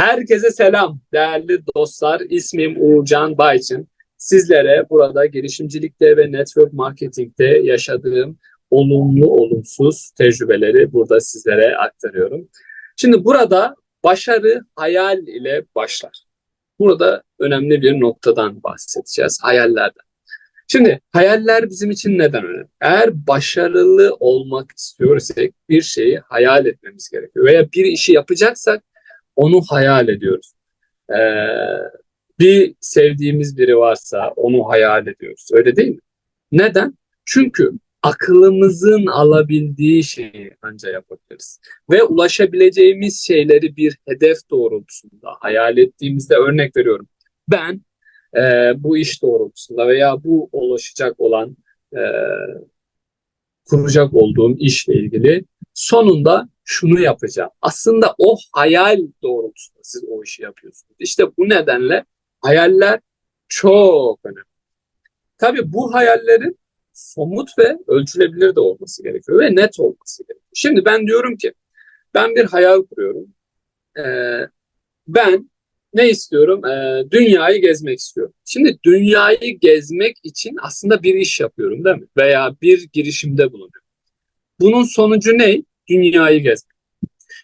Herkese selam değerli dostlar. İsmim Uğurcan Bayçın. Sizlere burada girişimcilikte ve network marketingte yaşadığım olumlu olumsuz tecrübeleri burada sizlere aktarıyorum. Şimdi burada başarı hayal ile başlar. Burada önemli bir noktadan bahsedeceğiz, hayallerden. Şimdi hayaller bizim için neden önemli? Eğer başarılı olmak istiyorsak bir şeyi hayal etmemiz gerekiyor. Veya bir işi yapacaksak onu hayal ediyoruz. Ee, bir sevdiğimiz biri varsa onu hayal ediyoruz. Öyle değil mi? Neden? Çünkü akılımızın alabildiği şeyi ancak yapabiliriz. Ve ulaşabileceğimiz şeyleri bir hedef doğrultusunda hayal ettiğimizde örnek veriyorum. Ben e, bu iş doğrultusunda veya bu ulaşacak olan e, kuracak olduğum işle ilgili sonunda şunu yapacağım. Aslında o hayal doğrultusunda siz o işi yapıyorsunuz. İşte bu nedenle hayaller çok önemli. Tabii bu hayallerin somut ve ölçülebilir de olması gerekiyor ve net olması gerekiyor. Şimdi ben diyorum ki ben bir hayal kuruyorum. Ee, ben ne istiyorum? Ee, dünyayı gezmek istiyorum. Şimdi dünyayı gezmek için aslında bir iş yapıyorum değil mi? Veya bir girişimde bulunuyorum. Bunun sonucu ne? Dünyayı gezmek.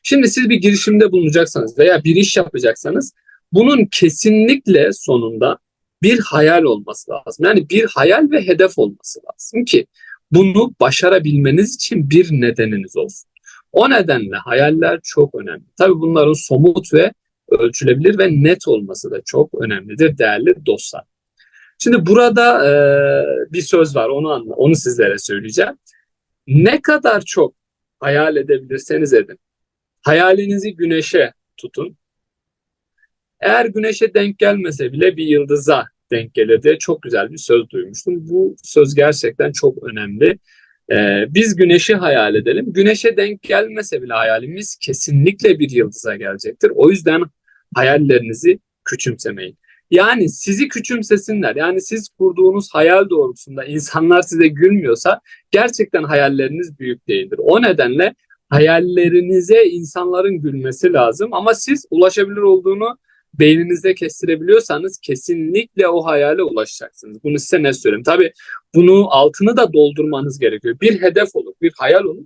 Şimdi siz bir girişimde bulunacaksanız veya bir iş yapacaksanız bunun kesinlikle sonunda bir hayal olması lazım. Yani bir hayal ve hedef olması lazım ki bunu başarabilmeniz için bir nedeniniz olsun. O nedenle hayaller çok önemli. Tabii bunların somut ve ölçülebilir ve net olması da çok önemlidir değerli dostlar. Şimdi burada e, bir söz var onu anla, onu sizlere söyleyeceğim. Ne kadar çok hayal edebilirseniz edin. Hayalinizi güneşe tutun. Eğer güneşe denk gelmese bile bir yıldıza denk gelir diye çok güzel bir söz duymuştum. Bu söz gerçekten çok önemli. Ee, biz güneşi hayal edelim. Güneşe denk gelmese bile hayalimiz kesinlikle bir yıldıza gelecektir. O yüzden hayallerinizi küçümsemeyin. Yani sizi küçümsesinler. Yani siz kurduğunuz hayal doğrultusunda insanlar size gülmüyorsa gerçekten hayalleriniz büyük değildir. O nedenle hayallerinize insanların gülmesi lazım ama siz ulaşabilir olduğunu beyninizde kestirebiliyorsanız kesinlikle o hayale ulaşacaksınız. Bunu size ne söyleyeyim? Tabii bunu altını da doldurmanız gerekiyor. Bir hedef olur, bir hayal olur.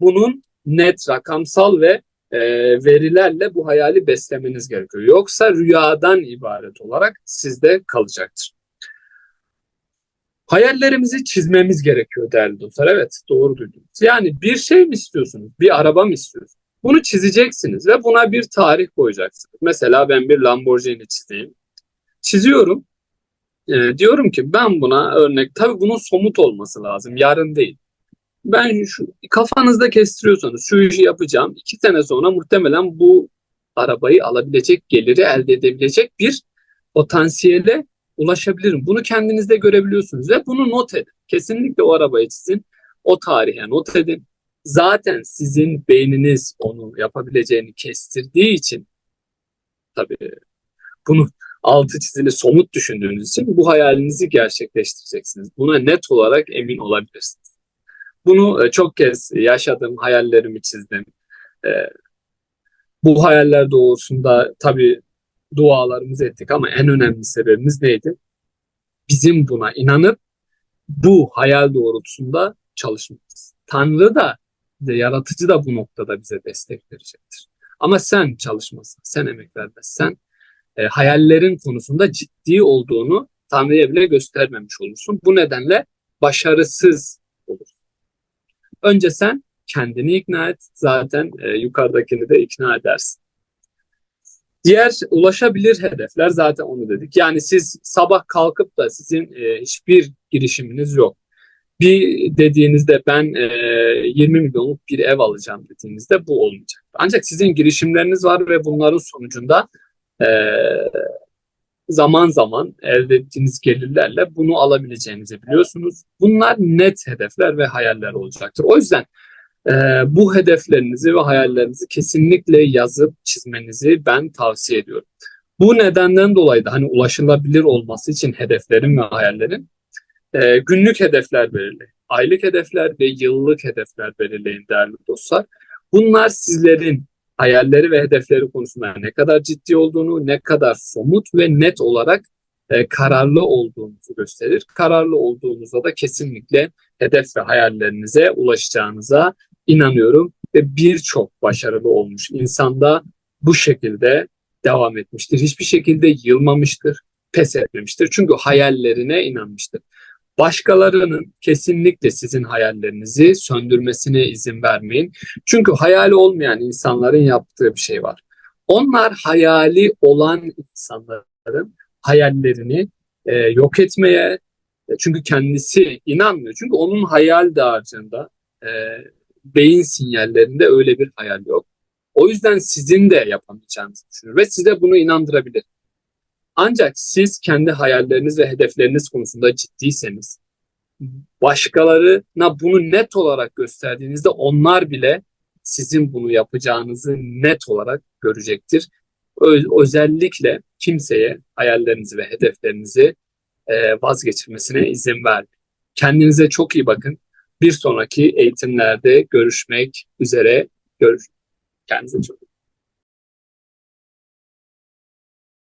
Bunun net, rakamsal ve e, verilerle bu hayali beslemeniz gerekiyor. Yoksa rüyadan ibaret olarak sizde kalacaktır. Hayallerimizi çizmemiz gerekiyor değerli dostlar. Evet doğru duydunuz. Yani bir şey mi istiyorsunuz? Bir araba mı istiyorsunuz? Bunu çizeceksiniz ve buna bir tarih koyacaksınız. Mesela ben bir Lamborghini çizeyim. Çiziyorum. E, diyorum ki ben buna örnek, tabii bunun somut olması lazım. Yarın değil. Ben şu kafanızda kestiriyorsanız şu işi yapacağım. iki sene sonra muhtemelen bu arabayı alabilecek, geliri elde edebilecek bir potansiyele ulaşabilirim. Bunu kendinizde görebiliyorsunuz ve bunu not edin. Kesinlikle o arabayı çizin. O tarihe not edin. Zaten sizin beyniniz onu yapabileceğini kestirdiği için tabii bunu altı çizili somut düşündüğünüz için bu hayalinizi gerçekleştireceksiniz. Buna net olarak emin olabilirsiniz. Bunu e, çok kez yaşadım, hayallerimi çizdim. E, bu hayaller doğrusunda tabii dualarımızı ettik ama en önemli sebebimiz neydi? Bizim buna inanıp bu hayal doğrultusunda çalışmamız. Tanrı da yaratıcı da bu noktada bize destek verecektir. Ama sen çalışmazsan, sen emek vermezsen e, hayallerin konusunda ciddi olduğunu Tanrı'ya bile göstermemiş olursun. Bu nedenle başarısız. Önce sen kendini ikna et. Zaten e, yukarıdakini de ikna edersin. Diğer ulaşabilir hedefler zaten onu dedik. Yani siz sabah kalkıp da sizin e, hiçbir girişiminiz yok. Bir dediğinizde ben e, 20 milyonluk bir ev alacağım dediğinizde bu olmayacak. Ancak sizin girişimleriniz var ve bunların sonucunda e, zaman zaman elde ettiğiniz gelirlerle bunu alabileceğinizi biliyorsunuz. Bunlar net hedefler ve hayaller olacaktır. O yüzden e, bu hedeflerinizi ve hayallerinizi kesinlikle yazıp çizmenizi ben tavsiye ediyorum. Bu nedenden dolayı da hani ulaşılabilir olması için hedeflerin ve hayallerin e, günlük hedefler belirleyin. Aylık hedefler ve yıllık hedefler belirleyin değerli dostlar. Bunlar sizlerin hayalleri ve hedefleri konusunda ne kadar ciddi olduğunu, ne kadar somut ve net olarak e, kararlı olduğunuzu gösterir. Kararlı olduğunuzda da kesinlikle hedef ve hayallerinize ulaşacağınıza inanıyorum ve birçok başarılı olmuş insanda bu şekilde devam etmiştir. Hiçbir şekilde yılmamıştır, pes etmemiştir. Çünkü hayallerine inanmıştır. Başkalarının kesinlikle sizin hayallerinizi söndürmesine izin vermeyin. Çünkü hayali olmayan insanların yaptığı bir şey var. Onlar hayali olan insanların hayallerini e, yok etmeye, e, çünkü kendisi inanmıyor. Çünkü onun hayal dağarcığında, e, beyin sinyallerinde öyle bir hayal yok. O yüzden sizin de yapamayacağınızı düşünür ve size bunu inandırabilir. Ancak siz kendi hayalleriniz ve hedefleriniz konusunda ciddiyseniz, başkalarına bunu net olarak gösterdiğinizde onlar bile sizin bunu yapacağınızı net olarak görecektir. Ö- özellikle kimseye hayallerinizi ve hedeflerinizi e, vazgeçirmesine izin vermeyin. Kendinize çok iyi bakın. Bir sonraki eğitimlerde görüşmek üzere. Görüş. Kendinize çok iyi.